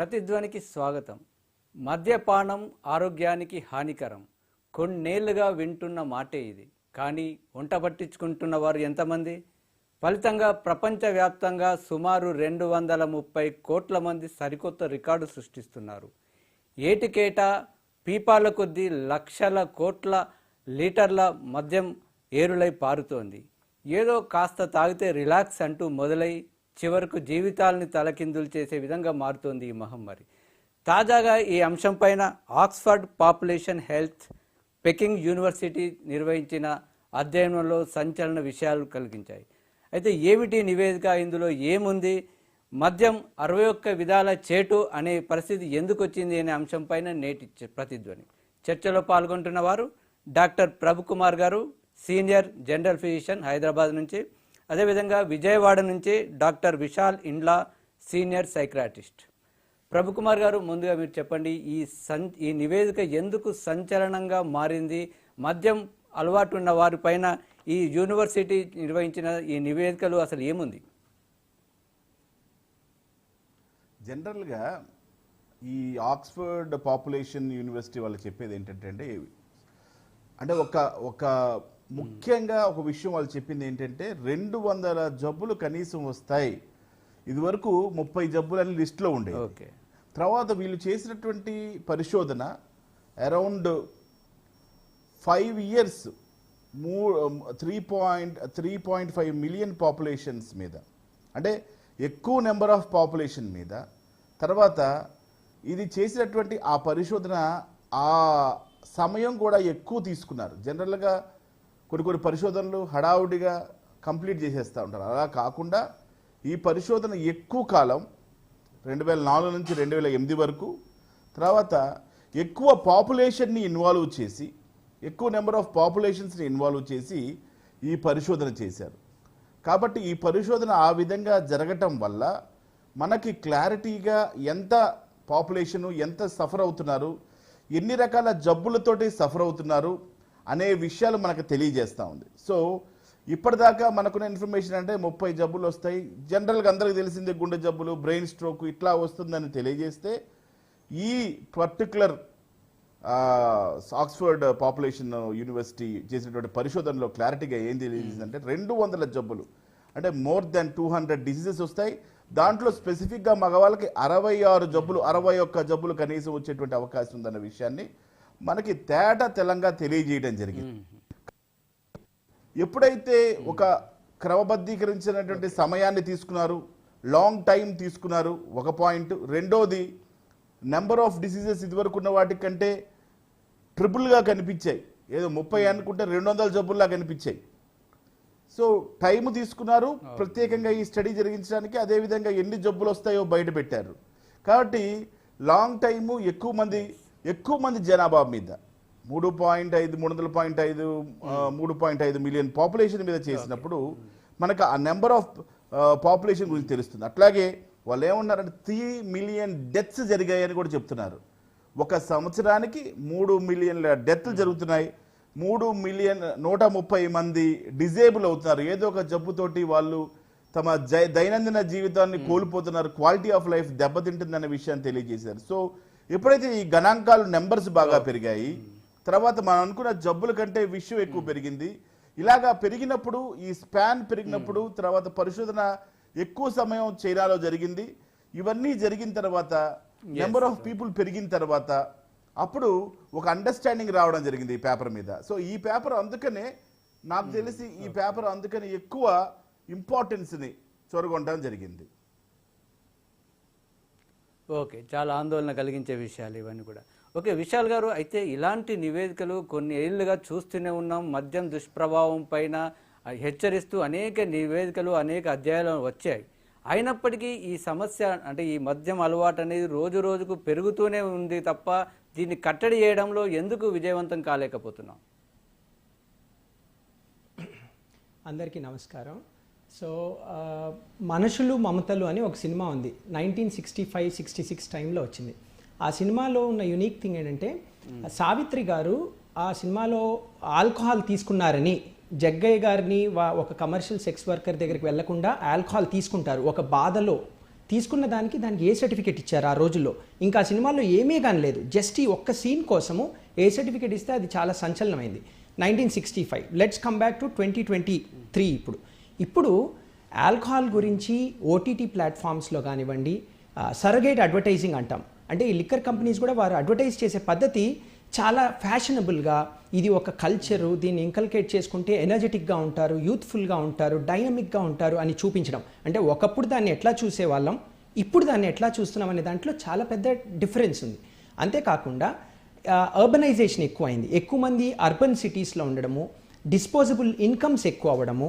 ప్రతిధ్వనికి స్వాగతం. మద్యపానం ఆరోగ్యానికి హానికరం. కొన్నేళ్ళుగా వింటున్న మాటే ఇది. కానీ వంట పట్టించుకుంటున్న వారు ఎంతమంది? ఫలితంగా ప్రపంచవ్యాప్తంగా సుమారు రెండు వందల ముప్పై కోట్ల మంది సరికొత్త రికార్డు సృష్టిస్తున్నారు. ఏటికేటా పీపాల కొద్దీ లక్షల కోట్ల లీటర్ల మద్యం ఏరులై పారుతోంది. ఏదో కాస్త తాగితే రిలాక్స్ అంటూ మొదలై చివరకు జీవితాలని తలకిందులు చేసే విధంగా మారుతోంది ఈ మహమ్మారి. తాజాగా ఈ అంశంపైన Oxford population health Peking university నిర్వహించిన అధ్యయనంలో సంచలన విషయాలు కలిగించాయి. అయితే ఏమిటి నివేదిక? ఇందులో ఏముంది? మద్యం అరవై ఒక్క విధాల చేటు అనే పరిస్థితి ఎందుకు వచ్చింది అనే అంశంపైన నేటి ప్రతిధ్వని. చర్చలో పాల్గొంటున్న వారు డాక్టర్ ప్రభుకుమార్ గారు సీనియర్ జనరల్ ఫిజిషియన్ హైదరాబాద్ నుంచి అదేవిధంగా విజయవాడ నుంచి doctor Vishal Indla senior psychiatrist. Prabhukumar garu ముందుగా మీరు చెప్పండి ఈ సం ఈ నివేదిక ఎందుకు సంచలనంగా మారింది? మద్యం అలవాటు ఉన్న వారిపైన ఈ యూనివర్సిటీ నిర్వహించిన ఈ నివేదికలు అసలు ఏముంది? జనరల్గా ఈ ఆక్స్ఫర్డ్ పాపులేషన్ యూనివర్సిటీ వాళ్ళు చెప్పేది ఏంటంటే అంటే ఒక ఒక ముఖ్యంగా ఒక విషయం వాళ్ళు చెప్పింది ఏంటంటే రెండు వందల జబ్బులు కనీసం వస్తాయి. ఇదివరకు ముప్పై జబ్బులు అని లిస్టులో ఓకే. తర్వాత వీళ్ళు చేసినటువంటి పరిశోధన అరౌండ్ ఫైవ్ ఇయర్స్ మూ three point three point five million populations మీద. అంటే ఎక్కువ నెంబర్ ఆఫ్ పాపులేషన్ మీద. తర్వాత ఇది చేసినటువంటి ఆ పరిశోధన ఆ సమయం కూడా ఎక్కువ తీసుకున్నారు. జనరల్గా కొన్ని కొన్ని పరిశోధనలు హడావుడిగా కంప్లీట్ చేసేస్తూ ఉంటారు. అలా కాకుండా ఈ పరిశోధన ఎక్కువ కాలం రెండు వేల నాలుగు నుంచి రెండు వేల ఎనిమిది వరకు తర్వాత ఎక్కువ పాపులేషన్ని ఇన్వాల్వ్ చేసి ఎక్కువ నెంబర్ ఆఫ్ పాపులేషన్స్ని ఇన్వాల్వ్ చేసి ఈ పరిశోధన చేశారు. కాబట్టి ఈ పరిశోధన ఆ విధంగా జరగటం వల్ల మనకి క్లారిటీగా ఎంత పాపులేషను ఎంత సఫర్ అవుతున్నారు ఎన్ని రకాల జబ్బులతోటి సఫర్ అవుతున్నారు అనే విషయాలు మనకు తెలియజేస్తూ ఉంది. సో ఇప్పటిదాకా మనకున్న ఇన్ఫర్మేషన్ అంటే ముప్పై జబ్బులు వస్తాయి. జనరల్గా అందరికీ తెలిసిందే గుండె జబ్బులు బ్రెయిన్ స్ట్రోక్ ఇట్లా వస్తుందని తెలియజేస్తే ఈ పర్టికులర్ ఆక్స్ఫర్డ్ పాపులేషన్ యూనివర్సిటీ చేసినటువంటి పరిశోధనలో క్లారిటీగా ఏం తెలియజేసిందంటే రెండు వందల జబ్బులు. అంటే more than two hundred diseases వస్తాయి. దాంట్లో స్పెసిఫిక్గా మగవాళ్ళకి అరవై ఆరు జబ్బులు అరవై ఒక్క జబ్బులు కనీసం వచ్చేటువంటి అవకాశం ఉందన్న విషయాన్ని మనకి తేట తెలంగా తెలియజేయడం జరిగింది. ఎప్పుడైతే ఒక క్రమబద్ధీకరించినటువంటి సమయాన్ని తీసుకున్నారు లాంగ్ టైం తీసుకున్నారు ఒక పాయింట్ రెండోది నెంబర్ ఆఫ్ డిసీజెస్ ఇదివరకు ఉన్న వాటికంటే ట్రిపుల్గా కనిపించాయి. ఏదో ముప్పై అనుకుంటే రెండు వందల జబ్బుల్లా కనిపించాయి. సో టైం తీసుకున్నారు ప్రత్యేకంగా ఈ స్టడీ జరిగించడానికి అదేవిధంగా ఎన్ని జబ్బులు వస్తాయో బయట పెట్టారు. కాబట్టి లాంగ్ టైము ఎక్కువ మంది ఎక్కువ మంది జనాభా మీద. మూడు పాయింట్ ఐదు మూడు వందల పాయింట్ ఐదు ఆ, మూడు పాయింట్ ఐదు మిలియన్ పాపులేషన్ మీద చేసినప్పుడు మనకు ఆ నెంబర్ ఆఫ్ పాపులేషన్ గురించి తెలుస్తుంది. అట్లాగే వాళ్ళు ఏమన్నారంటే త్రీ మిలియన్ డెత్స్ జరిగాయని కూడా చెప్తున్నారు. ఒక సంవత్సరానికి మూడు మిలియన్ల డెత్లు జరుగుతున్నాయి. మూడు మిలియన్ నూట ముప్పై మంది డిజేబుల్ అవుతున్నారు. ఏదో ఒక జబ్బుతోటి వాళ్ళు తమ జై దైనందిన జీవితాన్ని కోల్పోతున్నారు. క్వాలిటీ ఆఫ్ లైఫ్ దెబ్బతింటుందనే విషయాన్ని తెలియజేశారు. సో ఎప్పుడైతే ఈ గణాంకాలు నెంబర్స్ బాగా పెరిగాయి తర్వాత మనం అనుకున్న జబ్బుల కంటే విషయం ఎక్కువ పెరిగింది. ఇలాగా పెరిగినప్పుడు ఈ స్పాన్ పెరిగినప్పుడు తర్వాత పరిశోధన ఎక్కువ సమయం చైనాలో జరిగింది. ఇవన్నీ జరిగిన తర్వాత నెంబర్ ఆఫ్ పీపుల్ పెరిగిన తర్వాత అప్పుడు ఒక అండర్స్టాండింగ్ రావడం జరిగింది ఈ పేపర్ మీద. సో ఈ పేపర్ అందుకనే నాకు తెలిసి ఈ పేపర్ అందుకని ఎక్కువ ఇంపార్టెన్స్ని చొరగొనడం జరిగింది. ఓకే చాలా ఆందోళన కలిగించే విషయాలు ఇవన్నీ కూడా. ఓకే విశాల్ గారు అయితే ఇలాంటి నివేదికలు కొన్ని ఏళ్ళుగా చూస్తూనే ఉన్నాం. మద్యం దుష్ప్రభావం పైన హెచ్చరిస్తూ అనేక నివేదికలు అనేక అధ్యాయాలు వచ్చాయి. అయినప్పటికీ ఈ సమస్య అంటే ఈ మద్యం అలవాటు అనేది రోజు రోజుకు పెరుగుతూనే ఉంది తప్ప దీన్ని కట్టడి చేయడంలో ఎందుకు విజయవంతం కాలేకపోతున్నాం? అందరికీ నమస్కారం. సో మనుషులు మమతలు అని ఒక సినిమా ఉంది. Nineteen sixty five sixty six టైంలో వచ్చింది. ఆ సినిమాలో ఉన్న యునిక్ థింగ్ ఏంటంటే సావిత్రి గారు ఆ సినిమాలో ఆల్కహాల్ తీసుకున్నారని జగ్గయ్య గారిని వా- ఒక కమర్షియల్ సెక్స్ వర్కర్ దగ్గరికి వెళ్ళకుండా ఆల్కహాల్ తీసుకుంటారు. ఒక బాధలో తీసుకున్న దానికి దానికి ఏ సర్టిఫికేట్ ఇచ్చారు ఆ రోజుల్లో? ఇంకా ఆ సినిమాలో ఏమీ కానీ లేదు. జస్ట్ ఈ ఒక్క సీన్ కోసము ఏ సర్టిఫికేట్ ఇస్తే అది చాలా సంచలనమైంది. Nineteen sixty five. Let's come back to twenty twenty three ఇప్పుడు. ఇప్పుడు ఆల్కహాల్ గురించి ఓటీటీ ప్లాట్ఫామ్స్లో కానివ్వండి సరగేట్ అడ్వర్టైజింగ్ అంటాం. అంటే ఈ లిక్కర్ కంపెనీస్ కూడా వారు అడ్వర్టైజ్ చేసే పద్ధతి చాలా ఫ్యాషనబుల్గా ఇది ఒక కల్చరు దీన్ని ఇంకల్కేట్ చేసుకుంటే ఎనర్జెటిక్గా ఉంటారు యూత్ఫుల్గా ఉంటారు డైనమిక్గా ఉంటారు అని చూపించడం. అంటే ఒకప్పుడు దాన్ని ఎట్లా చూసేవాళ్ళం ఇప్పుడు దాన్ని ఎట్లా చూస్తున్నాం అనే దాంట్లో చాలా పెద్ద డిఫరెన్స్ ఉంది. అంతేకాకుండా అర్బనైజేషన్ ఎక్కువైంది. ఎక్కువ మంది అర్బన్ సిటీస్లో ఉండడము డిస్పోజబుల్ ఇన్కమ్స్ ఎక్కువ అవ్వడము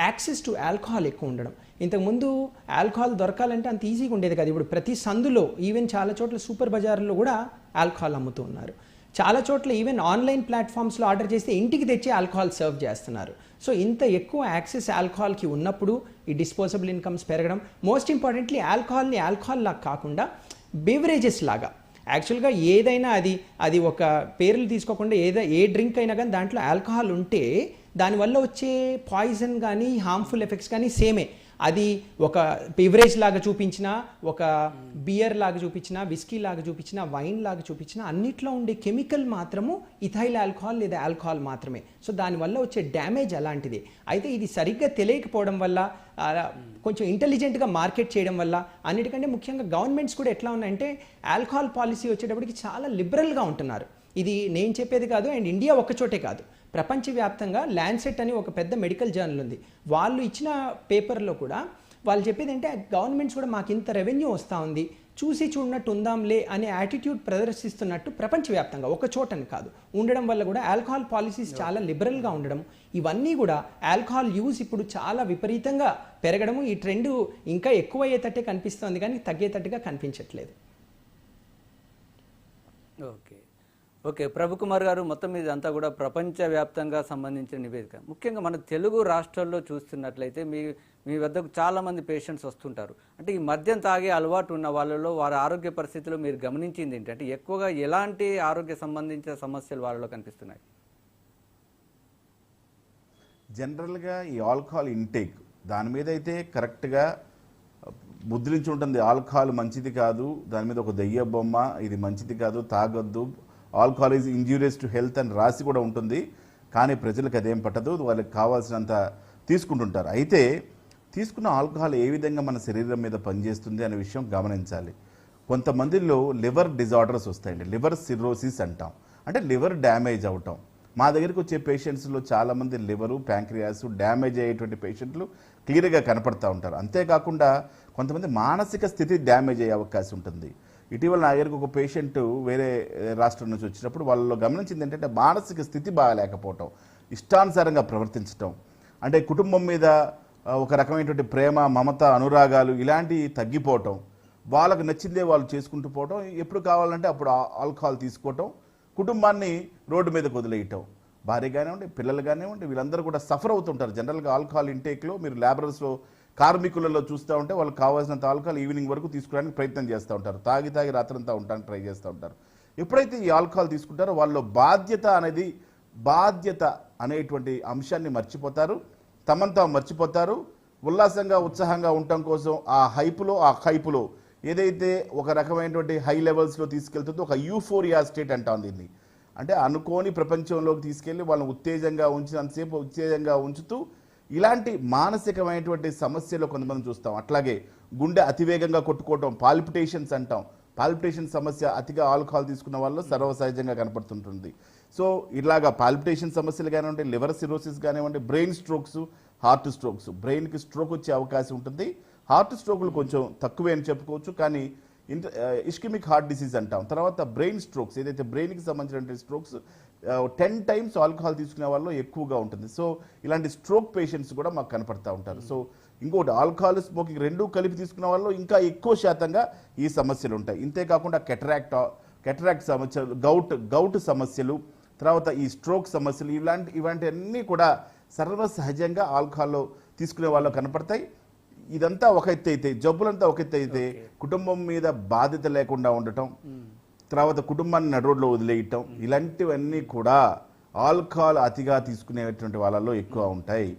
యాక్సెస్ టు ఆల్కహాల్ ఎక్కువ ఉండడం. ఇంతకుముందు ఆల్కహాల్ దొరకాలంటే అంత ఈజీగా ఉండేది కాదు. ఇప్పుడు ప్రతి సందులో ఈవెన్ చాలా చోట్ల సూపర్ బజార్లో కూడా ఆల్కహాల్ అమ్ముతూ ఉన్నారు. చాలా చోట్ల ఈవెన్ ఆన్లైన్ ప్లాట్ఫామ్స్లో ఆర్డర్ చేస్తే ఇంటికి తెచ్చి ఆల్కహాల్ సర్వ్ చేస్తున్నారు. సో ఇంత ఎక్కువ యాక్సెస్ ఆల్కహాల్కి ఉన్నప్పుడు ఈ డిస్పోజబుల్ ఇన్కమ్స్ పెరగడం మోస్ట్ ఇంపార్టెంట్లీ ఆల్కహాల్ని ఆల్కహాల్ లాగా కాకుండా బెవరేజెస్ లాగా. యాక్చువల్గా ఏదైనా అది అది ఒక పేర్లు తీసుకోకుండా ఏదో ఏ డ్రింక్ అయినా కానీ దాంట్లో ఆల్కహాల్ ఉంటే దానివల్ల వచ్చే పాయిజన్ కానీ హార్మ్ఫుల్ ఎఫెక్ట్స్ కానీ సేమే. అది ఒక బివరేజ్ లాగా చూపించినా ఒక బియర్ లాగా చూపించినా విస్కీ లాగా చూపించినా వైన్ లాగా చూపించినా అన్నిట్లో ఉండే కెమికల్ మాత్రము ఇథైల్ ఆల్కహాల్ లేదా ఆల్కహాల్ మాత్రమే. సో దానివల్ల వచ్చే డ్యామేజ్ అలాంటిది. అయితే ఇది సరిగ్గా తెలియకపోవడం వల్ల కొంచెం ఇంటెలిజెంట్గా మార్కెట్ చేయడం వల్ల అన్నిటికంటే ముఖ్యంగా గవర్నమెంట్స్ కూడా ఎట్లా ఉన్నాయంటే ఆల్కహాల్ పాలసీ వచ్చేటప్పటికి చాలా లిబరల్గా ఉంటున్నారు. ఇది నేను చెప్పేది కాదు అండ్ ఇండియా ఒక్కచోటే కాదు. ప్రపంచవ్యాప్తంగా ల్యాండ్సెట్ అని ఒక పెద్ద మెడికల్ జర్నల్ ఉంది. వాళ్ళు ఇచ్చిన పేపర్లో కూడా వాళ్ళు చెప్పేది అంటే గవర్నమెంట్స్ కూడా మాకు ఇంత రెవెన్యూ వస్తూ ఉంది. చూసి చూడనట్టు ఉందాంలే అనే యాటిట్యూడ్ ప్రదర్శిస్తున్నట్టు ప్రపంచవ్యాప్తంగా ఒక చోటని కాదు. ఉండడం వల్ల కూడా ఆల్కహాల్ పాలసీస్ చాలా లిబరల్గా ఉండడం ఇవన్నీ కూడా ఆల్కహాల్ యూజ్ ఇప్పుడు చాలా విపరీతంగా పెరగడము ఈ ట్రెండ్ ఇంకా ఎక్కువ అయ్యేటట్టే కనిపిస్తోంది కానీ తగ్గేటట్టుగా కనిపించట్లేదు. ఓకే. ఓకే ప్రభుకుమార్ గారు మొత్తం మీద అంతా కూడా ప్రపంచవ్యాప్తంగా సంబంధించిన నివేదిక. ముఖ్యంగా మన తెలుగు రాష్ట్రాల్లో చూస్తున్నట్లయితే మీ మీ వద్దకు చాలామంది పేషెంట్స్ వస్తుంటారు. అంటే ఈ మద్యం తాగే అలవాటు ఉన్న వాళ్ళలో వారి ఆరోగ్య పరిస్థితులు మీరు గమనించింది ఏంటి అంటే ఎక్కువగా ఎలాంటి ఆరోగ్య సంబంధించిన సమస్యలు వాళ్ళలో కనిపిస్తున్నాయి? జనరల్గా ఈ ఆల్కహాల్ ఇంటేక్ దాని మీద అయితే కరెక్ట్గా ముద్రించి ఉంటుంది ఆల్కహాల్ మంచిది కాదు దాని మీద ఒక దెయ్య బొమ్మ ఇది మంచిది కాదు తాగొద్దు. Alcohol is injurious to health అని రాసి కూడా ఉంటుంది. కానీ ప్రజలకు అదేం పట్టదు. వాళ్ళకి కావాల్సినంత తీసుకుంటుంటారు. అయితే తీసుకున్న ఆల్కహాల్ ఏ విధంగా మన శరీరం మీద పనిచేస్తుంది అనే విషయం గమనించాలి. కొంతమందిలో లివర్ డిజార్డర్స్ వస్తాయండి. లివర్ సిర్రోసిస్ అంటాం. అంటే లివర్ డ్యామేజ్ అవటం. మా దగ్గరికి వచ్చే పేషెంట్స్లో చాలామంది లివరు ప్యాంక్రియాస్ డ్యామేజ్ అయ్యేటువంటి పేషెంట్లు క్లియర్గా కనపడతా ఉంటారు. అంతేకాకుండా కొంతమంది మానసిక స్థితి డ్యామేజ్ అయ్యే అవకాశం ఉంటుంది. ఇటీవల నా ఒక పేషెంట్ వేరే రాష్ట్రం నుంచి వచ్చినప్పుడు వాళ్ళలో గమనించింది ఏంటంటే మానసిక స్థితి బాగాలేకపోవటం ఇష్టానుసారంగా ప్రవర్తించటం. అంటే కుటుంబం మీద ఒక రకమైనటువంటి ప్రేమ మమత అనురాగాలు ఇలాంటివి తగ్గిపోవటం. వాళ్ళకు నచ్చిందే వాళ్ళు చేసుకుంటూ పోవటం. ఎప్పుడు కావాలంటే అప్పుడు ఆల్కహాల్ తీసుకోవటం. కుటుంబాన్ని రోడ్డు మీద వదిలేయటం. భార్య కానివ్వండి పిల్లలు కానివ్వండి వీళ్ళందరూ కూడా సఫర్ అవుతుంటారు. జనరల్గా ఆల్కహాల్ ఇంటేక్లో మీరు లేబరర్స్లో కార్మికులలో చూస్తూ ఉంటే వాళ్ళకి కావాల్సిన ఆల్కహాల్ ఈవినింగ్ వరకు తీసుకోవడానికి ప్రయత్నం చేస్తూ ఉంటారు. తాగి తాగి రాత్రంతా ఉండడానికి ట్రై చేస్తూ ఉంటారు. ఎప్పుడైతే ఈ ఆల్కహాల్ తీసుకుంటారో వాళ్ళు బాధ్యత అనేది బాధ్యత అనేటువంటి అంశాన్ని మర్చిపోతారు. తమంతా మర్చిపోతారు. ఉల్లాసంగా ఉత్సాహంగా ఉండటం కోసం ఆ హైపులో ఆ హైపులో ఏదైతే ఒక రకమైనటువంటి హై లెవెల్స్లో తీసుకెళ్తుందో ఒక యూఫోరియా స్టేట్ అంటాం దీన్ని. అంటే అనుకోని ప్రపంచంలోకి తీసుకెళ్ళి వాళ్ళని ఉత్తేజంగా ఉంచినంతసేపు ఉత్తేజంగా ఉంచుతూ ఇలాంటి మానసికమైనటువంటి సమస్యలు కొంతమంది చూస్తాం. అట్లాగే గుండె అతివేగంగా కొట్టుకోవటం పాల్పిటేషన్స్ అంటాం. పాల్పిటేషన్ సమస్య అతిగా ఆల్కహాల్ తీసుకున్న వాళ్ళు సర్వసహజంగా కనపడుతుంటుంది. సో ఇలాగా పాల్పిటేషన్ సమస్యలు కానివ్వండి లివర్ సిరోసిస్ కానివ్వండి బ్రెయిన్ స్ట్రోక్స్ హార్ట్ స్ట్రోక్స్ బ్రెయిన్కి స్ట్రోక్ వచ్చే అవకాశం ఉంటుంది. హార్ట్ స్ట్రోకులు కొంచెం తక్కువే అని చెప్పుకోవచ్చు. కానీ ఇంట ఇష్కిమిక్ హార్ట్ డిసీజ్ అంటాం. తర్వాత బ్రెయిన్ స్ట్రోక్స్ ఏదైతే బ్రెయిన్కి సంబంధించిన స్ట్రోక్స్ టెన్ టైమ్స్ ఆల్కహాల్ తీసుకునే వాళ్ళు ఎక్కువగా ఉంటుంది. సో ఇలాంటి స్ట్రోక్ పేషెంట్స్ కూడా మాకు కనపడతా ఉంటారు. సో ఇంకోటి ఆల్కహాల్ స్మోకింగ్ రెండు కలిపి తీసుకున్న వాళ్ళు ఇంకా ఎక్కువ శాతంగా ఈ సమస్యలు ఉంటాయి. ఇంతే కాకుండా కెటరాక్ట్ కెటరాక్ట్ సమస్యలు గౌట్ గౌట్ సమస్యలు తర్వాత ఈ స్ట్రోక్ సమస్యలు ఇలాంటి ఇలాంటివన్నీ కూడా సర్వసహజంగా ఆల్కహాల్లో తీసుకునే వాళ్ళు కనపడతాయి. ఇదంతా ఒక ఎత్తు అయితే జబ్బులంతా ఒక ఎత్తు అయితే కుటుంబం మీద బాధ్యత లేకుండా ఉండటం తర్వాత కుటుంబాన్ని నడు రోడ్లో వదిలేయటం ఇలాంటివన్నీ కూడా ఆల్కహాల్ అతిగా తీసుకునేటువంటి వాళ్ళలో ఎక్కువ ఉంటాయి.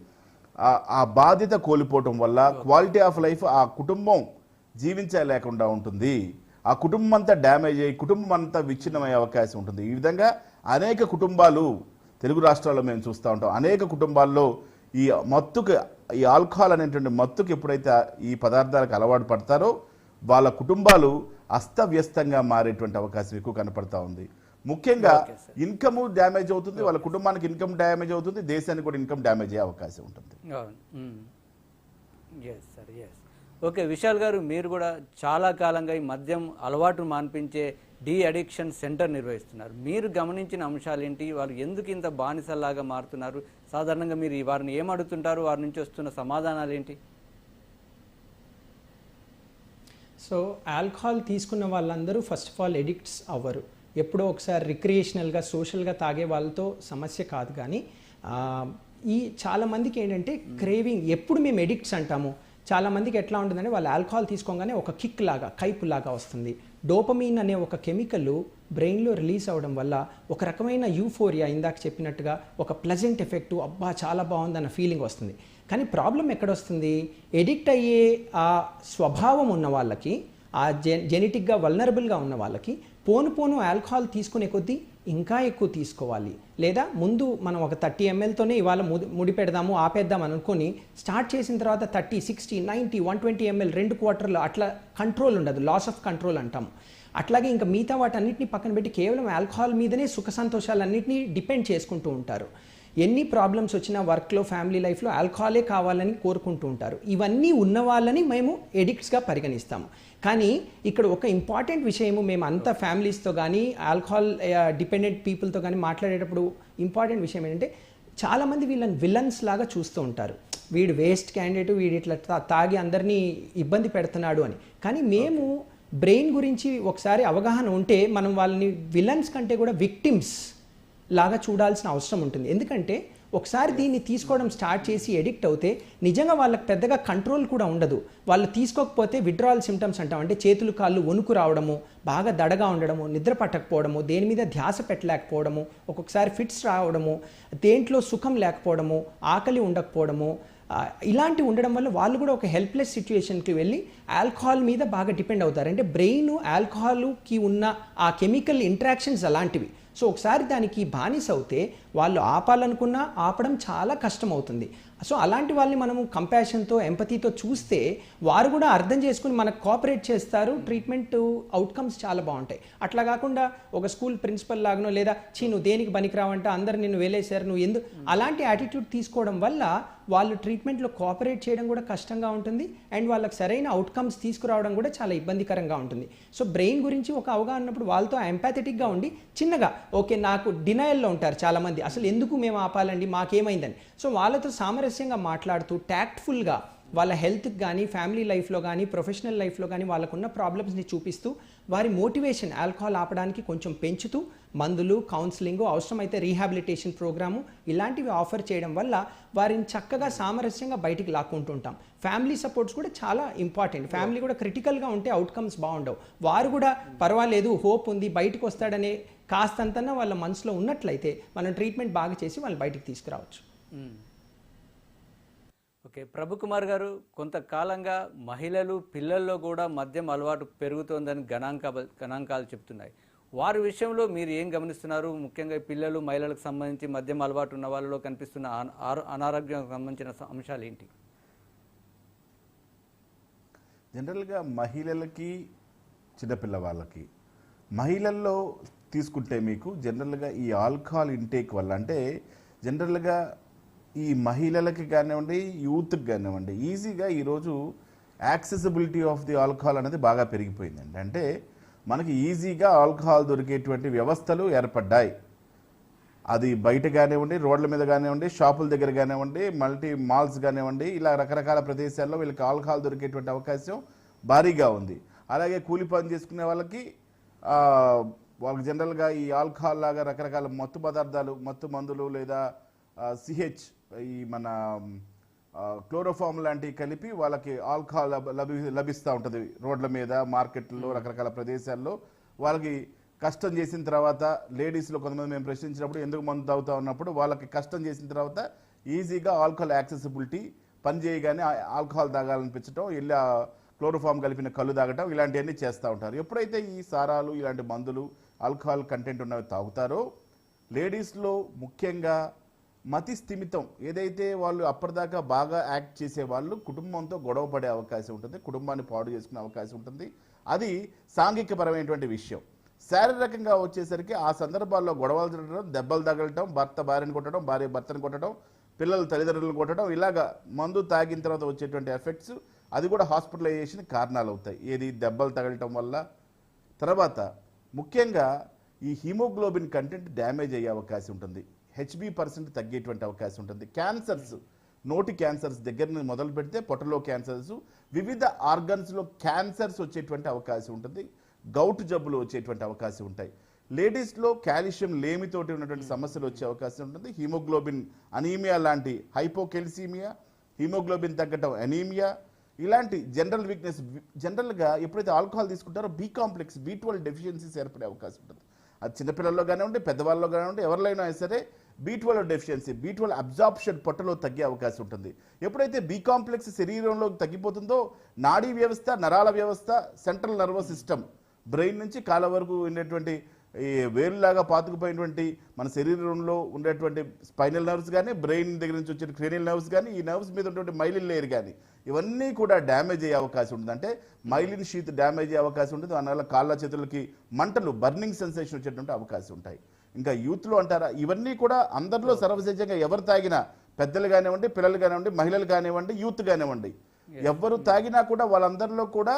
ఆ- ఆ బాధ్యత కోల్పోవటం వల్ల క్వాలిటీ ఆఫ్ లైఫ్ ఆ కుటుంబం జీవించలేకుండా ఉంటుంది. ఆ కుటుంబం అంతా డ్యామేజ్ అయ్యి కుటుంబం అంతా విచ్ఛిన్నమయ్యే అవకాశం ఉంటుంది. ఈ విధంగా అనేక కుటుంబాలు తెలుగు రాష్ట్రాల్లో మేము చూస్తూ ఉంటాం అనేక కుటుంబాల్లో ఈ మత్తుకు ఈ ఆల్కహాల్ అనేటువంటి మత్తుకు ఎప్పుడైతే ఈ పదార్థాలకు అలవాటు పడతారో వాళ్ళ కుటుంబాలు అస్తవ్యస్తంగా మారేటువంటి అవకాశం ఎక్కువ కనపడతా ఉంది. ముఖ్యంగా ఇన్కమ్ డ్యామేజ్ అవుతుంది వాళ్ళ కుటుంబానికి ఇన్కమ్ డ్యామేజ్ అవుతుంది దేశానికి కూడా ఇన్కమ్ డ్యామేజ్ అయ్యే అవకాశం ఉంటుంది. ఓకే విశాల్ గారు మీరు కూడా చాలా కాలంగా ఈ మద్యం అలవాటు మాన్పించే డీ అడిక్షన్ సెంటర్ నిర్వహిస్తున్నారు. మీరు గమనించిన అంశాలు ఏంటి వారు ఎందుకు ఇంత బానిసల్లాగా మారుతున్నారు? సాధారణంగా మీరు వారిని ఏం అడుగుతుంటారు? వారి నుంచి వస్తున్న సమాధానాలు ఏంటి సో ఆల్కహాల్ తీసుకున్న వాళ్ళందరూ ఫస్ట్ ఆఫ్ ఆల్ ఎడిక్ట్స్ అవ్వరు. ఎప్పుడో ఒకసారి రిక్రియేషనల్గా సోషల్గా తాగే వాళ్ళతో సమస్య కాదు కానీ ఈ చాలామందికి ఏంటంటే క్రేవింగ్ ఎప్పుడు మేము ఎడిక్ట్స్ అంటాము? చాలామందికి ఎట్లా ఉంటుందంటే వాళ్ళు ఆల్కహాల్ తీసుకోగానే ఒక కిక్ లాగా కైపు లాగా వస్తుంది. డోపమీన్ అనే ఒక కెమికల్ బ్రెయిన్లో రిలీజ్ అవ్వడం వల్ల ఒక రకమైన యూఫోరియా ఇందాక చెప్పినట్టుగా ఒక ప్లజెంట్ ఎఫెక్ట్ అబ్బా చాలా బాగుందన్న ఫీలింగ్ వస్తుంది. కానీ ప్రాబ్లం ఎక్కడొస్తుంది? ఎడిక్ట్ అయ్యే ఆ స్వభావం ఉన్న వాళ్ళకి ఆ జె జెనెటిక్గా వల్నరబుల్గా ఉన్న వాళ్ళకి పోను పోను ఆల్కహాల్ తీసుకునే కొద్దీ ఇంకా ఎక్కువ తీసుకోవాలి. లేదా ముందు మనం ఒక థర్టీ ఎంఎల్తోనే ఇవాళ ముడి పెడదాము ఆపేద్దాం అనుకొని స్టార్ట్ చేసిన తర్వాత thirty sixty ninety one twenty ML రెండు క్వార్టర్లు అట్లా కంట్రోల్ ఉండదు. లాస్ ఆఫ్ కంట్రోల్ అంటాం. అట్లాగే ఇంకా మిగతా వాటన్నిటిని పక్కన పెట్టి కేవలం ఆల్కహాల్ మీదనే సుఖ సంతోషాలన్నింటినీ డిపెండ్ చేసుకుంటూ ఉంటారు. ఎన్ని ప్రాబ్లమ్స్ వచ్చినా వర్క్లో ఫ్యామిలీ లైఫ్లో ఆల్కహాలే కావాలని కోరుకుంటూ ఉంటారు. ఇవన్నీ ఉన్న వాళ్ళని మేము ఎడిక్ట్స్గా పరిగణిస్తాము. కానీ ఇక్కడ ఒక ఇంపార్టెంట్ విషయము మేము అంత ఫ్యామిలీస్తో కానీ ఆల్కహాల్ డిపెండెంట్ పీపుల్తో కానీ మాట్లాడేటప్పుడు ఇంపార్టెంట్ విషయం ఏంటంటే చాలామంది వీళ్ళని విలన్స్ లాగా చూస్తూ ఉంటారు. వీడు వేస్ట్ క్యాండిడేట్ వీడు ఇట్లా తాగి అందరినీ ఇబ్బంది పెడుతున్నాడు అని. కానీ మేము బ్రెయిన్ గురించి ఒకసారి అవగాహన ఉంటే మనం వాళ్ళని విలన్స్ కంటే కూడా విక్టిమ్స్ లాగా చూడాల్సిన అవసరం ఉంటుంది. ఎందుకంటే ఒకసారి దీన్ని తీసుకోవడం స్టార్ట్ చేసి ఎడిక్ట్ అవుతే నిజంగా వాళ్ళకి పెద్దగా కంట్రోల్ కూడా ఉండదు. వాళ్ళు తీసుకోకపోతే విడ్రాల్ సిమ్టమ్స్ అంటాం. అంటే చేతులు కాళ్ళు వణుకు రావడము బాగా దడగా ఉండడము నిద్ర పట్టకపోవడము దేని మీద ధ్యాస పెట్టలేకపోవడము ఒక్కొక్కసారి ఫిట్స్ రావడము దేంట్లో సుఖం లేకపోవడము ఆకలి ఉండకపోవడము ఇలాంటి ఉండడం వల్ల వాళ్ళు కూడా ఒక హెల్ప్లెస్ సిచ్యువేషన్కి వెళ్ళి ఆల్కహాల్ మీద బాగా డిపెండ్ అవుతారు. అంటే బ్రెయిన్ ఆల్కహాల్కి ఉన్న ఆ కెమికల్ ఇంట్రాక్షన్స్ అలాంటివి. సో ఒకసారి దానికి బానిస అవుతే వాళ్ళు ఆపాలనుకున్నా ఆపడం చాలా కష్టం అవుతుంది సో అలాంటి వాళ్ళని మనము కంపాషన్తో ఎంపతితో చూస్తే వారు కూడా అర్థం చేసుకుని మనకు కోఆపరేట్ చేస్తారు. ట్రీట్మెంట్ అవుట్కమ్స్ చాలా బాగుంటాయి. అట్లా కాకుండా ఒక స్కూల్ ప్రిన్సిపల్ లాగానో లేదా చీ నువ్వు దేనికి పనికిరావంటే? అందరు నిన్ను వేలేశారు నువ్వు ఎందుకు అలాంటి యాటిట్యూడ్ తీసుకోవడం వల్ల వాళ్ళు ట్రీట్మెంట్లో కోఆపరేట్ చేయడం కూడా కష్టంగా ఉంటుంది. అండ్ వాళ్ళకి సరైన అవుట్కమ్స్ తీసుకురావడం కూడా చాలా ఇబ్బందికరంగా ఉంటుంది. సో బ్రెయిన్ గురించి ఒక అవగాహన ఉన్నప్పుడు వాళ్ళతో ఎంపాథెటిక్గా ఉండి చిన్నగా ఓకే నాకు డినయల్లో ఉంటారు చాలామంది. అసలు ఎందుకు మేము ఆపాలండి? మాకేమైందని? సో వాళ్ళతో సామరస్యంగా మాట్లాడుతూ ట్యాక్ట్ఫుల్గా వాళ్ళ హెల్త్కి కానీ ఫ్యామిలీ లైఫ్లో కానీ ప్రొఫెషనల్ లైఫ్లో కానీ వాళ్ళకున్న ప్రాబ్లమ్స్ని చూపిస్తూ వారి మోటివేషన్ ఆల్కహాల్ ఆపడానికి కొంచెం పెంచుతూ మందులు కౌన్సిలింగ్ అవసరమైతే రీహాబిలిటేషన్ ప్రోగ్రాము ఇలాంటివి ఆఫర్ చేయడం వల్ల వారిని చక్కగా సామరస్యంగా బయటికి లాక్కుంటుంటాం. ఫ్యామిలీ సపోర్ట్స్ కూడా చాలా ఇంపార్టెంట్ ఫ్యామిలీ కూడా క్రిటికల్గా ఉంటే అవుట్కమ్స్ బాగుండవు. వారు కూడా పర్వాలేదు హోప్ ఉంది బయటకు వస్తాడనే కాస్తంతన వాళ్ళ మనసులో ఉన్నట్లయితే మనం ట్రీట్మెంట్ బాగా చేసి వాళ్ళని బయటికి తీసుకురావచ్చు. ఓకే ప్రభుకుమార్ గారు కొంతకాలంగా మహిళలు పిల్లల్లో కూడా మద్యం అలవాటు పెరుగుతోందని గణాంక గణాంకాలు చెప్తున్నాయి. వారి విషయంలో మీరు ఏం గమనిస్తున్నారు? ముఖ్యంగా పిల్లలు మహిళలకు సంబంధించి మద్యం అలవాటు ఉన్న వాళ్ళలో కనిపిస్తున్న అనారోగ్యం అనారోగ్యానికి సంబంధించిన అంశాలు ఏంటి? జనరల్గా మహిళలకి చిన్నపిల్ల వాళ్ళకి మహిళల్లో తీసుకుంటే మీకు జనరల్గా ఈ ఆల్కహాల్ ఇంటేక్ వల్ల అంటే జనరల్గా ఈ మహిళలకి కానివ్వండి యూత్కి కానివ్వండి ఈజీగా ఈరోజు యాక్సెసిబిలిటీ ఆఫ్ ది ఆల్కహాల్ అనేది బాగా పెరిగిపోయిందండి. అంటే మనకి ఈజీగా ఆల్కహాల్ దొరికేటువంటి వ్యవస్థలు ఏర్పడ్డాయి. అది బయట కానివ్వండి రోడ్ల మీద కానివ్వండి షాపుల దగ్గర కానివ్వండి మల్టీ మాల్స్ కానివ్వండి ఇలా రకరకాల ప్రదేశాల్లో వీళ్ళకి ఆల్కహాల్ దొరికేటువంటి అవకాశం భారీగా ఉంది. అలాగే కూలి పని చేసుకునే వాళ్ళకి వాళ్ళకి జనరల్గా ఈ ఆల్కహాల్ లాగా రకరకాల మత్తు పదార్థాలు మత్తు మందులు లేదా సిహెచ్ ఈ మన క్లోరోఫామ్ లాంటివి కలిపి వాళ్ళకి ఆల్కహాల్ లభ- లభి లభిస్తూ ఉంటుంది. రోడ్ల మీద మార్కెట్లో రకరకాల ప్రదేశాల్లో. వాళ్ళకి కష్టం చేసిన తర్వాత లేడీస్లో కొంతమంది మేము ప్రశ్నించినప్పుడు ఎందుకు మందు తాగుతా ఉన్నప్పుడు వాళ్ళకి కష్టం చేసిన తర్వాత ఈజీగా ఆల్కహాల్ యాక్సెసిబిలిటీ పని చేయగానే ఆల్కహాల్ తాగాలనిపించడం వెళ్ళి క్లోరోఫామ్ కలిపిన కళ్ళు తాగటం ఇలాంటివన్నీ చేస్తూ ఉంటారు. ఎప్పుడైతే ఈ సారాలు ఇలాంటి మందులు ఆల్కహాల్ కంటెంట్ ఉన్నవి తాగుతారో లేడీస్లో ముఖ్యంగా మతి స్థిమితం ఏదైతే వాళ్ళు అప్పటిదాకా బాగా యాక్ట్ చేసే వాళ్ళు కుటుంబంతో గొడవ పడే అవకాశం ఉంటుంది కుటుంబాన్ని పాడు చేసుకునే అవకాశం ఉంటుంది. అది సాంఘికపరమైనటువంటి విషయం. శారీరకంగా వచ్చేసరికి ఆ సందర్భాల్లో గొడవలు జరగడం దెబ్బలు తగలటం భర్త భార్యను కొట్టడం భార్య భర్తను కొట్టడం పిల్లలు తల్లిదండ్రులను కొట్టడం ఇలాగా మందు తాగిన తర్వాత వచ్చేటువంటి ఎఫెక్ట్స్ అది కూడా హాస్పిటలైజేషన్ కారణాలు అవుతాయి. ఏది? దెబ్బలు తగలటం వల్ల. తర్వాత ముఖ్యంగా ఈ హీమోగ్లోబిన్ కంటెంట్ డ్యామేజ్ అయ్యే అవకాశం ఉంటుంది. హెచ్బి పర్సెంట్ తగ్గేటువంటి అవకాశం ఉంటుంది. క్యాన్సర్స్ నోటి క్యాన్సర్స్ దగ్గర మొదలు పెడితే పొట్టలో క్యాన్సర్స్ వివిధ ఆర్గన్స్లో క్యాన్సర్స్ వచ్చేటువంటి అవకాశం ఉంటుంది. గౌట్ జబ్బులు వచ్చేటువంటి అవకాశం ఉంటాయి. లేడీస్లో కాల్షియం లేమితోటి ఉన్నటువంటి సమస్యలు వచ్చే అవకాశం ఉంటుంది. హీమోగ్లోబిన్ అనీమియా లాంటి హైపోకెల్సీమియా హీమోగ్లోబిన్ తగ్గటం అనీమియా ఇలాంటి జనరల్ వీక్నెస్ జనరల్గా ఎప్పుడైతే ఆల్కహాల్ తీసుకుంటారో B complex B twelve deficiencies ఏర్పడే అవకాశం ఉంటుంది. అది చిన్నపిల్లల్లో కానివ్వండి పెద్దవాళ్ళలో కానివ్వండి ఎవరిలో సరే B twelve deficiency B twelve absorption పొట్టలో తగ్గే అవకాశం ఉంటుంది. ఎప్పుడైతే బీ కాంప్లెక్స్ శరీరంలో తగ్గిపోతుందో నాడీ వ్యవస్థ నరాల వ్యవస్థ సెంట్రల్ నర్వస్ సిస్టమ్ బ్రెయిన్ నుంచి కాల వరకు ఉండేటువంటి ఈ వేలులాగా పాతుకుపోయినటువంటి మన శరీరంలో ఉండేటువంటి స్పైనల్ నర్వ్స్ కానీ బ్రెయిన్ దగ్గర నుంచి వచ్చే క్రేనియల్ నర్వ్స్ కానీ ఈ నర్వ్స్ మీద ఉన్నటువంటి మైలిన్ లేయర్ కానీ ఇవన్నీ కూడా డ్యామేజ్ అయ్యే అవకాశం ఉంటుంది. అంటే మైలిన్ షీత్ డ్యామేజ్ అయ్యే అవకాశం ఉంటుంది. దానివల్ల కాళ్ళ చేతులకి మంటలు బర్నింగ్ సెన్సేషన్ వచ్చేటువంటి అవకాశం ఉంటాయి. ఇంకా యూత్లో అంటారా? ఇవన్నీ కూడా అందరిలో సర్వసహజంగా ఎవరు తాగినా పెద్దలు కానివ్వండి పిల్లలు కానివ్వండి మహిళలు కానివ్వండి యూత్ కానివ్వండి. ఎవరు తాగినా కూడా వాళ్ళందరిలో కూడా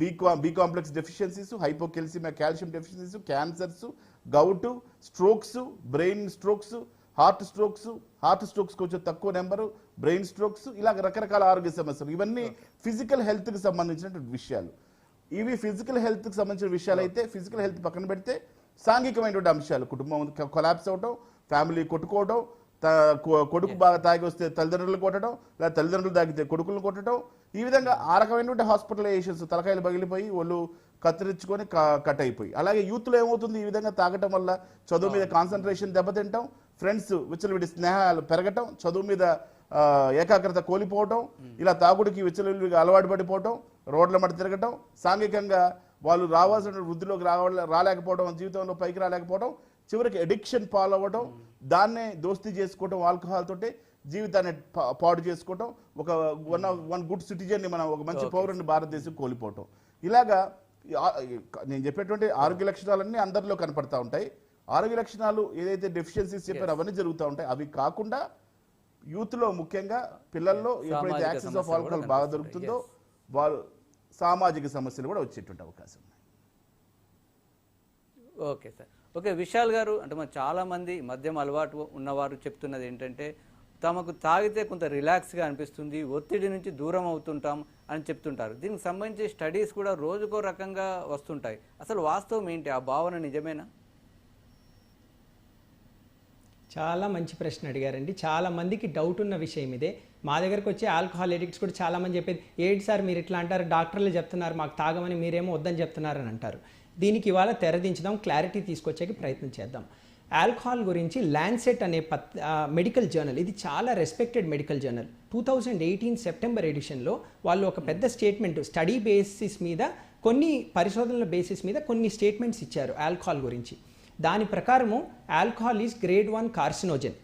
B B complex deficiencies hypocalcaemia calcium deficiencies cancers gout strokes brain strokes heart strokes heart strokes కొంచెం తక్కువ నెంబరు బ్రెయిన్ స్ట్రోక్స్ ఇలా రకరకాల ఆరోగ్య సమస్యలు. ఇవన్నీ ఫిజికల్ హెల్త్కి సంబంధించినటువంటి విషయాలు. ఇవి ఫిజికల్ హెల్త్కి సంబంధించిన విషయాలు అయితే ఫిజికల్ హెల్త్ పక్కన పెడితే సాంఘికమైనటువంటి అంశాలు. కుటుంబం కొలాప్స్ అవడం ఫ్యామిలీ కొట్టుకోవడం త- కొ- కొడుకు బాగా తాగి వస్తే తల్లిదండ్రులు కొట్టడం లేదా తల్లిదండ్రులు తాగితే కొడుకులను కొట్టడం ఈ విధంగా ఆ రకమైనటువంటి హాస్పిటలైజేషన్స్ తలకాయలు పగిలిపోయి ఒళ్ళు కత్తిరించుకొని కట్ అయిపోయి. అలాగే యూత్లో ఏమవుతుంది? ఈ విధంగా తాగటం వల్ల చదువు మీద కాన్సన్ట్రేషన్ దెబ్బతింటాం ఫ్రెండ్స్ విచ్చలవిడి స్నేహాలు పెరగటం చదువు మీద ఏకాగ్రత కోల్పోవటం ఇలా తాగుడికి విచ్చలవిడిగా అలవాటు పడిపోవటం రోడ్ల మట్టి తిరగటం సాంఘికంగా వాళ్ళు రావాల్సిన వృద్ధిలోకి రావాల రాలేకపోవడం జీవితంలో పైకి రాలేకపోవడం చివరికి ఎడిక్షన్ పాలవ్వడం దాన్నే దోస్తీ చేసుకోవడం ఆల్కహాల్ తోటి జీవితాన్ని పాడు చేసుకోవటం ఒక వన్ వన్ గుడ్ సిటిజన్ని మనం ఒక మంచి పౌరుని భారతదేశం కోల్పోవటం. ఇలాగా నేను చెప్పేటువంటి ఆరోగ్య లక్షణాలన్నీ అందరిలో కనపడతా ఉంటాయి. ఆరోగ్య లక్షణాలు ఏదైతే డెఫిషియన్సీస్ చెప్పారో అవన్నీ జరుగుతూ ఉంటాయి. అవి కాకుండా యూత్లో ముఖ్యంగా పిల్లల్లో ఎప్పుడైతే యాక్సెస్ ఆఫ్ ఆల్కహాల్ బాగా. దొరుకుతుందో వాళ్ళు సామాజిక సమస్యలు కూడా వచ్చేటువంటి అవకాశం ఉంది. Okay sir. ఓకే విశాల్ గారు అంటే మన చాలామంది మద్యం అలవాటు ఉన్నవారు చెప్తున్నది ఏంటంటే తమకు తాగితే కొంత రిలాక్స్గా అనిపిస్తుంది ఒత్తిడి నుంచి దూరం అవుతుంటాం అని చెప్తుంటారు. దీనికి సంబంధించి స్టడీస్ కూడా రోజుకో రకంగా వస్తుంటాయి. అసలు వాస్తవం ఏంటి? ఆ భావన నిజమేనా? చాలా మంచి ప్రశ్న అడిగారండి. చాలా మందికి డౌట్ ఉన్న విషయం ఇదే. మా దగ్గరకు వచ్చే ఆల్కహాల్ ఎడిక్ట్స్ కూడా చాలామంది చెప్పేది ఏంటి సార్ మీరు ఇట్లా అంటారు డాక్టర్లు చెప్తున్నారు మాకు తాగమని మీరేమో వద్దని చెప్తున్నారని అంటారు. దీనికి ఇవాళ తెరదించుదాం క్లారిటీ తీసుకొచ్చేకి ప్రయత్నం చేద్దాం. ఆల్కహాల్ గురించి ల్యాన్సెట్ అనే పత్ మెడికల్ జర్నల్ ఇది చాలా respected medical journal two thousand eighteen September ఎడిషన్లో వాళ్ళు ఒక పెద్ద స్టేట్మెంట్ స్టడీ బేసిస్ మీద కొన్ని పరిశోధనల బేసిస్ మీద కొన్ని స్టేట్మెంట్స్ ఇచ్చారు ఆల్కహాల్ గురించి. దాని ప్రకారము alcohol is grade one carcinogen.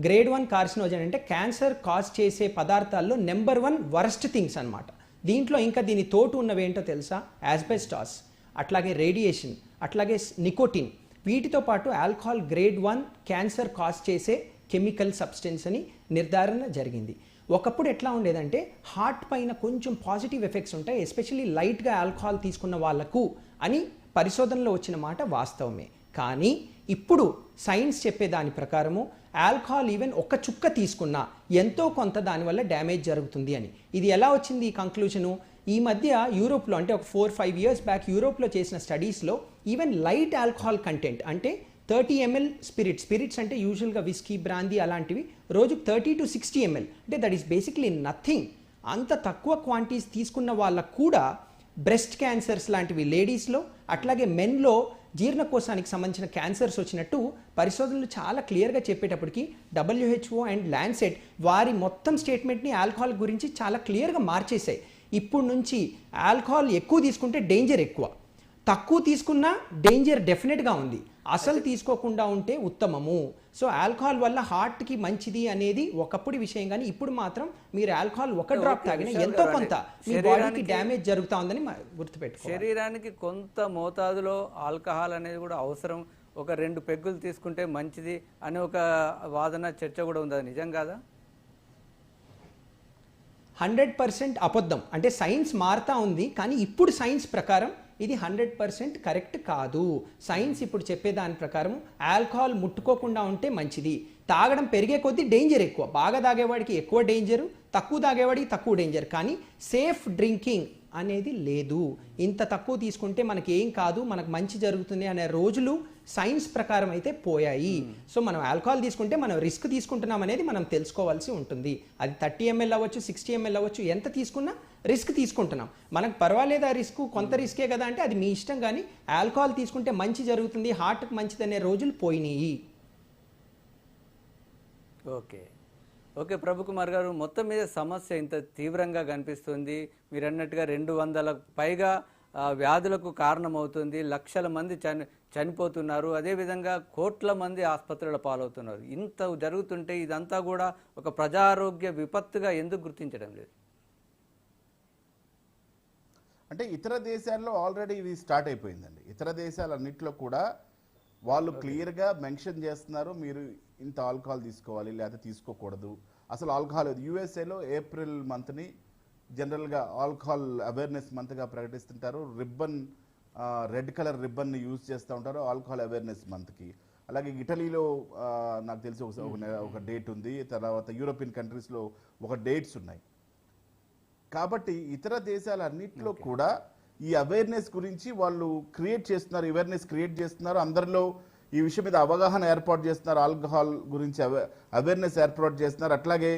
Grade one carcinogen అంటే క్యాన్సర్ కాజ్ చేసే పదార్థాల్లో నెంబర్ వన్ వరస్ట్ థింగ్స్ అన్నమాట. దీంట్లో ఇంకా దీని తోటు ఉన్నవి ఏంటో తెలుసా? యాస్బెస్టాస్ అట్లాగే రేడియేషన్ అట్లాగే నికోటిన్. వీటితో పాటు alcohol grade one cancer cause చేసే కెమికల్ సబ్స్టెన్స్ అని నిర్ధారణ జరిగింది. ఒకప్పుడు ఎట్లా ఉండేదంటే హార్ట్ పైన కొంచెం పాజిటివ్ ఎఫెక్ట్స్ ఉంటాయి ఎస్పెషల్లీ లైట్గా ఆల్కహాల్ తీసుకున్న వాళ్ళకు అని పరిశోధనలో వచ్చిన మాట వాస్తవమే. కానీ ఇప్పుడు సైన్స్ చెప్పే దాని ప్రకారము ఆల్కహాల్ ఈవెన్ ఒక్క చుక్క తీసుకున్నా ఎంతో కొంత దానివల్ల డ్యామేజ్ జరుగుతుంది అని. ఇది ఎలా వచ్చింది ఈ కంక్లూజను ఈ మధ్య యూరోప్లో అంటే ఒక ఫోర్ ఫైవ్ ఇయర్స్ బ్యాక్ యూరోప్లో చేసిన స్టడీస్లో ఈవెన్ లైట్ ఆల్కహాల్ కంటెంట్ అంటే థర్టీ ఎంఎల్ స్పిరిట్ స్పిరిట్స్ అంటే యూజువల్గా విస్కీ బ్రాందీ అలాంటివి రోజుకు థర్టీ టు సిక్స్టీ ఎంఎల్ అంటే దట్ ఈస్ బేసిక్లీ నథింగ్ అంత తక్కువ క్వాంటిటీస్ తీసుకున్న వాళ్ళకు కూడా బ్రెస్ట్ క్యాన్సర్స్ లాంటివి లేడీస్లో అట్లాగే మెన్లో జీర్ణకోశానికి సంబంధించిన క్యాన్సర్స్ వచ్చినట్టు పరిశోధనలు చాలా క్లియర్గా చెప్పేటప్పటికి డబ్ల్యూహెచ్ఓ అండ్ ల్యాండ్సెట్ వారి మొత్తం స్టేట్మెంట్ని ఆల్కహాల్ గురించి చాలా క్లియర్గా మార్చేశాయి. ఇప్పుడు నుంచి ఆల్కహాల్ ఎక్కువ తీసుకుంటే డేంజర్ ఎక్కువ. తక్కువ తీసుకున్నా డేంజర్ డెఫినెట్గా ఉంది. అసలు తీసుకోకుండా ఉంటే ఉత్తమము. సో ఆల్కహాల్ వల్ల హార్ట్కి మంచిది అనేది ఒకప్పుడు విషయం కానీ ఇప్పుడు మాత్రం మీరు ఆల్కహాల్ ఒక డ్రాప్ తాగినా ఎంతో కొంత మీ బాడీకి శరీరానికి- డ్యామేజ్ జరుగుతా ఉందని గుర్తుపెట్టుకోవాలి. శరీరానికి కొంత మోతాదులో ఆల్కహాల్ అనేది కూడా అవసరం. ఒక రెండు పెగ్గులు తీసుకుంటే మంచిది అనే ఒక వాదన చర్చ కూడా ఉంది. అది నిజం కాదా? హండ్రెడ్ పర్సెంట్ అబద్ధం. అంటే సైన్స్ మారుతా ఉంది కానీ ఇప్పుడు సైన్స్ ప్రకారం ఇది హండ్రెడ్ పర్సెంట్ కరెక్ట్ కాదు. సైన్స్ ఇప్పుడు చెప్పే దాని ప్రకారం ఆల్కహాల్ ముట్టుకోకుండా ఉంటే మంచిది. తాగడం పెరిగే కొద్దీ డేంజర్ ఎక్కువ. బాగా తాగేవాడికి ఎక్కువ డేంజర్ తక్కువ తాగేవాడికి తక్కువ డేంజర్. కానీ సేఫ్ డ్రింకింగ్ అనేది లేదు. ఇంత తక్కువ తీసుకుంటే మనకి ఏం కాదు మనకు మంచి జరుగుతుంది అనే రోజులు సైన్స్ ప్రకారం అయితే పోయాయి. సో మనం ఆల్కహాల్ తీసుకుంటే మనం రిస్క్ తీసుకుంటున్నాం అనేది మనం తెలుసుకోవాల్సి ఉంటుంది. అది థర్టీ ఎంఎల్ అవ్వచ్చు సిక్స్టీ ఎంఎల్ అవ్వచ్చు ఎంత తీసుకున్నా రిస్క్ తీసుకుంటున్నాం. మనకు పర్వాలేదు ఆ రిస్క్? కొంత రిస్కే కదా అంటే అది మీ ఇష్టం కానీ ఆల్కహాల్ తీసుకుంటే మంచి జరుగుతుంది హార్ట్కి మంచిది అనే రోజులు పోయినాయి. ఓకే. ఓకే ప్రభుకుమార్ గారు మొత్తం మీద సమస్య ఇంత తీవ్రంగా కనిపిస్తుంది. మీరు అన్నట్టుగా రెండు వందల పైగా వ్యాధులకు కారణమవుతుంది. లక్షల మంది చని చనిపోతున్నారు. అదేవిధంగా కోట్ల మంది ఆసుపత్రుల పాలవుతున్నారు. ఇంత జరుగుతుంటే ఇదంతా కూడా ఒక ప్రజారోగ్య విపత్తుగా ఎందుకు గుర్తించడం లేదు? అంటే ఇతర దేశాల్లో ఆల్రెడీ ఇది స్టార్ట్ అయిపోయిందండి. ఇతర దేశాలన్నింటిలో కూడా వాళ్ళు క్లియర్గా మెన్షన్ చేస్తున్నారు మీరు ఇంత ఆల్కహాల్ తీసుకోవాలి లేకపోతే తీసుకోకూడదు. అసలు ఆల్కహాల్ యూఎస్ఏలో ఏప్రిల్ మంత్ని జనరల్గా ఆల్కహాల్ అవేర్నెస్ మంత్గా ప్రకటిస్తుంటారు. రిబ్బన్ రెడ్ కలర్ రిబ్బన్ని యూజ్ చేస్తూ ఉంటారు ఆల్కహాల్ అవేర్నెస్ మంత్కి అలాగే ఇటలీలో నాకు తెలిసి ఒక ఒక డేట్ ఉంది. తర్వాత యూరోపియన్ కంట్రీస్లో ఒక డేట్స్ ఉన్నాయి. కాబట్టి ఇతర దేశాలన్నింటిలో కూడా ఈ అవేర్నెస్ గురించి వాళ్ళు క్రియేట్ చేస్తున్నారు అవేర్నెస్ క్రియేట్ చేస్తున్నారు. అందరిలో ఈ విషయం మీద అవగాహన ఏర్పాటు చేస్తున్నారు. ఆల్కహాల్ గురించి అవేర్నెస్ ఏర్పాటు చేస్తున్నారు. అట్లాగే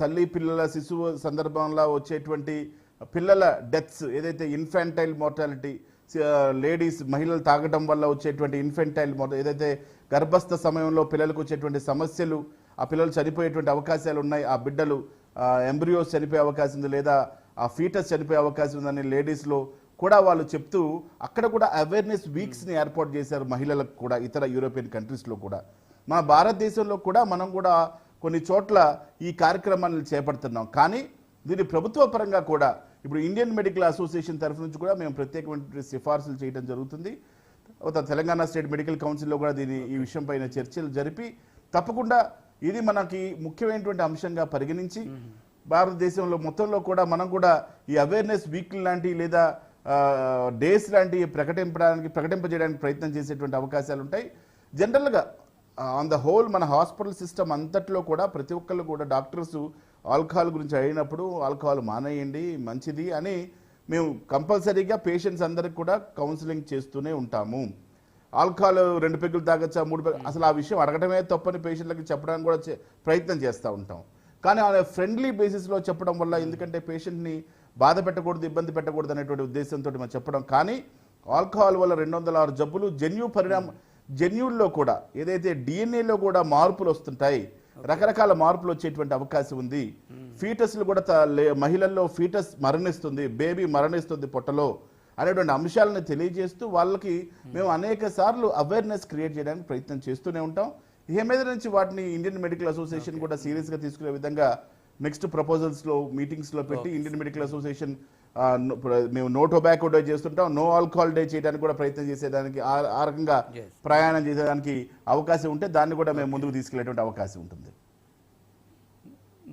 తల్లి పిల్లల శిశువు సందర్భంలో వచ్చేటువంటి పిల్లల డెత్స్ ఏదైతే ఇన్ఫాంటైల్ మోర్టాలిటీ లేడీస్ మహిళలు తాగడం వల్ల వచ్చేటువంటి ఇన్ఫెంటైల్ ఏదైతే గర్భస్థ సమయంలో పిల్లలకు వచ్చేటువంటి సమస్యలు ఆ పిల్లలు చనిపోయేటువంటి అవకాశాలు ఉన్నాయి. ఆ బిడ్డలు ఎంబ్రియోస్ చనిపోయే అవకాశం ఉంది లేదా ఆ ఫీటస్ చనిపోయే అవకాశం ఉందని లేడీస్లో కూడా వాళ్ళు చెప్తూ అక్కడ కూడా అవేర్నెస్ వీక్స్ని ఏర్పాటు చేశారు మహిళలకు కూడా ఇతర యూరోపియన్ కంట్రీస్లో కూడా. మన భారతదేశంలో కూడా మనం కూడా కొన్ని చోట్ల ఈ కార్యక్రమాన్ని చేపడుతున్నాం. కానీ దీని ప్రభుత్వ పరంగా కూడా ఇప్పుడు ఇండియన్ మెడికల్ అసోసియేషన్ తరఫు నుంచి కూడా మేము ప్రత్యేకమైన సిఫార్సులు చేయడం జరుగుతుంది. తెలంగాణ స్టేట్ మెడికల్ కౌన్సిల్లో కూడా దీని ఈ విషయం పైన చర్చలు జరిపి తప్పకుండా ఇది మనకి ముఖ్యమైనటువంటి అంశంగా పరిగణించి భారతదేశంలో మొత్తంలో కూడా మనం కూడా ఈ అవేర్నెస్ వీక్ లాంటి లేదా డేస్ లాంటివి ప్రకటింపడానికి ప్రకటింపజేయడానికి ప్రయత్నం చేసేటువంటి అవకాశాలు ఉంటాయి. జనరల్గా ఆన్ ద హోల్ మన హాస్పిటల్ సిస్టమ్ అంతట్లో కూడా ప్రతి ఒక్కళ్ళు కూడా డాక్టర్స్ ఆల్కహాల్ గురించి అడిగినప్పుడు ఆల్కహాల్ మానేయండి మంచిది అని మేము కంపల్సరీగా పేషెంట్స్ అందరికి కూడా కౌన్సిలింగ్ చేస్తూనే ఉంటాము. ఆల్కహాల్ రెండు పెగ్గులు తాగొచ్చా మూడు పెగ్గులు? అసలు ఆ విషయం అడగడమే తప్పని పేషెంట్లకి చెప్పడానికి కూడా ప్రయత్నం చేస్తూ ఉంటాం. కానీ ఆ ఫ్రెండ్లీ బేసిస్లో చెప్పడం వల్ల ఎందుకంటే పేషెంట్ని బాధ పెట్టకూడదు ఇబ్బంది పెట్టకూడదు అనేటువంటి ఉద్దేశంతో మనం చెప్పడం. కానీ ఆల్కహాల్ వల్ల రెండు వందల ఆరు జబ్బులు జన్యు పరిణామ జన్యుల్లో కూడా ఏదైతే డిఎన్ఏలో కూడా మార్పులు వస్తుంటాయి రకరకాల మార్పులు వచ్చేటువంటి అవకాశం ఉంది. ఫీటస్లు కూడా త- లే- మహిళల్లో ఫీటస్ మరణిస్తుంది బేబీ మరణిస్తుంది పొట్టలో. అనేటువంటి అంశాలను తెలియజేస్తూ వాళ్ళకి మేము అనేక సార్లు అవేర్నెస్ క్రియేట్ చేయడానికి ప్రయత్నం చేస్తూనే ఉంటాం. ఇక మీద నుంచి వాటిని ఇండియన్ మెడికల్ అసోసియేషన్ కూడా సీరియస్గా తీసుకునే విధంగా నెక్స్ట్ ప్రపోజల్స్లో మీటింగ్స్లో పెట్టి ఇండియన్ మెడికల్ అసోసియేషన్ మేము నో టొబాకో డే చేస్తుంటాం. నో ఆల్కహాల్ డే చేయడానికి కూడా ప్రయత్నం చేసేదానికి ఆ- రకంగా. ప్రయాణం చేసేదానికి అవకాశం ఉంటే దాన్ని కూడా మేము ముందుకు తీసుకెళ్ళేటువంటి అవకాశం ఉంటుంది.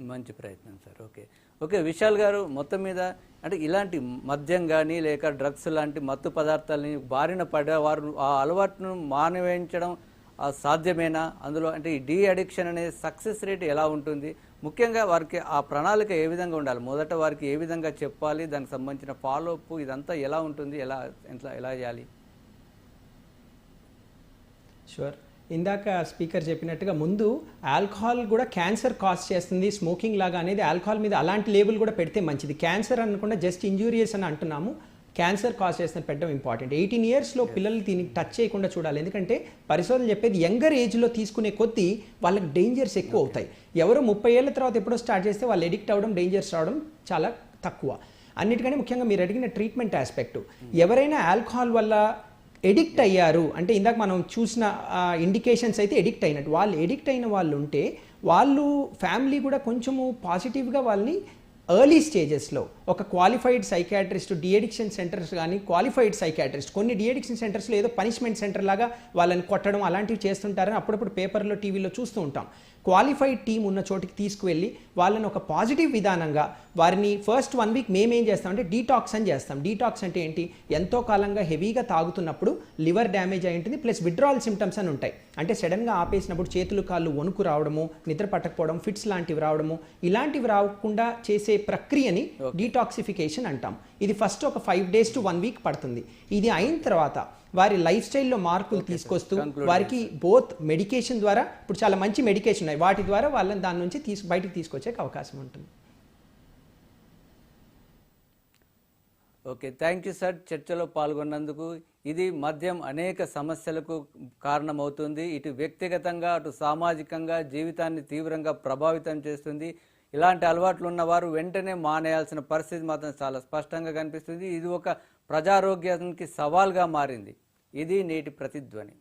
మంచి ప్రయత్నం సార్ ఓకే ఓకే విశాల్ గారు మొత్తం మీద అంటే ఇలాంటి మద్యం కానీ లేక డ్రగ్స్ లాంటి మత్తు పదార్థాలని బారిన పడేవారు ఆ అలవాటును మానవేయించడం సాధ్యమేనా? అందులో అంటే ఈ డీ అడిక్షన్ అనే సక్సెస్ రేట్ ఎలా ఉంటుంది? ముఖ్యంగా వారికి ఆ ప్రణాళిక ఏ విధంగా ఉండాలి? మొదట వారికి ఏ విధంగా చెప్పాలి? దానికి సంబంధించిన ఫాలో అప్ ఇదంతా ఎలా ఉంటుంది? ఎలా ఎట్లా ఎలా చేయాలి? షూర్ ఇందాక స్పీకర్ చెప్పినట్టుగా ముందు ఆల్కహాల్ కూడా క్యాన్సర్ కాజ్ చేస్తుంది స్మోకింగ్ లాగా అనేది ఆల్కహాల్ మీద అలాంటి లేబుల్ కూడా పెడితే మంచిది. క్యాన్సర్ అనకుండా జస్ట్ ఇంజూరియస్ అని అంటున్నాము. క్యాన్సర్ కాజ్ చేస్తున్న పెట్టడం ఇంపార్టెంట్. ఎయిటీన్ ఇయర్స్లో పిల్లలు దీనికి టచ్ చేయకుండా చూడాలి. ఎందుకంటే పరిశోధనలు చెప్పేది యంగర్ ఏజ్లో తీసుకునే కొద్దీ వాళ్ళకి డేంజర్స్ ఎక్కువ అవుతాయి. ఎవరో ముప్పై ఏళ్ళ తర్వాత ఎప్పుడో స్టార్ట్ చేస్తే వాళ్ళు ఎడిక్ట్ అవ్వడం డేంజర్స్ రావడం చాలా తక్కువ. అన్నిటికంటే ముఖ్యంగా మీరు అడిగిన ట్రీట్మెంట్ ఆస్పెక్ట్. ఎవరైనా ఆల్కహాల్ వల్ల ఎడిక్ట్ అయ్యారు. అంటే ఇందాక మనం చూసిన ఇండికేషన్స్ అయితే ఎడిక్ట్ అయినట్టు. వాళ్ళు ఎడిక్ట్ అయిన వాళ్ళు ఉంటే వాళ్ళు ఫ్యామిలీ కూడా కొంచెము పాజిటివ్గా వాళ్ళని ఎర్లీ స్టేజెస్లో ఒక qualified psychiatrist de addiction centres కానీ క్వాలిఫైడ్ సైకాట్రిస్ట్ కొన్ని డిఎడిక్షన్ సెంటర్స్లో ఏదో పనిష్మెంట్ సెంటర్ లాగా వాళ్ళని కొట్టడం అలాంటివి చేస్తుంటారని అప్పుడప్పుడు పేపర్లో టీవీలో చూస్తూ ఉంటాం. క్వాలిఫైడ్ టీం ఉన్న చోటికి తీసుకువెళ్ళి వాళ్ళని ఒక పాజిటివ్ విధానంగా వారిని ఫస్ట్ వన్ వీక్ మేమేం చేస్తామంటే డీటాక్స్ అని చేస్తాం. డీటాక్స్ అంటే ఏంటి? ఎంతో కాలంగా హెవీగా తాగుతున్నప్పుడు లివర్ డ్యామేజ్ అయి ఉంటుంది ప్లస్ విడ్రావల్ సిమ్టమ్స్ అని ఉంటాయి. అంటే సడన్గా ఆపేసినప్పుడు చేతులు కాళ్ళు వణుకు రావడము నిద్ర పట్టకపోవడం ఫిట్స్ లాంటివి రావడము ఇలాంటివి రాకుండా చేసే ప్రక్రియని డీటాక్సిఫికేషన్ అంటాం. ఇది ఫస్ట్ ఒక five days to one week పడుతుంది. ఇది అయిన తర్వాత వారి లైఫ్ స్టైల్లో మార్పులు తీసుకొస్తూ వారికి బోత్ మెడికేషన్ ద్వారా ఇప్పుడు చాలా మంచి మెడికేషన్ ఉన్నాయి. వాటి ద్వారా వాళ్ళని దాని నుంచి తీసు బయటికి తీసుకొచ్చే అవకాశం ఉంటుంది. ఓకే థ్యాంక్ యూ సార్ చర్చలో పాల్గొన్నందుకు ఇది మద్యం అనేక సమస్యలకు కారణమవుతుంది. ఇటు వ్యక్తిగతంగా అటు సామాజికంగా జీవితాన్ని తీవ్రంగా ప్రభావితం చేస్తుంది. ఇలాంటి అలవాట్లు ఉన్నవారు వెంటనే మానేయాల్సిన పరిస్థితి మాత్రం చాలా స్పష్టంగా కనిపిస్తుంది. ఇది ఒక ప్రజారోగ్యానికి సవాల్గా మారింది. ఇది నేటి ప్రతిధ్వని.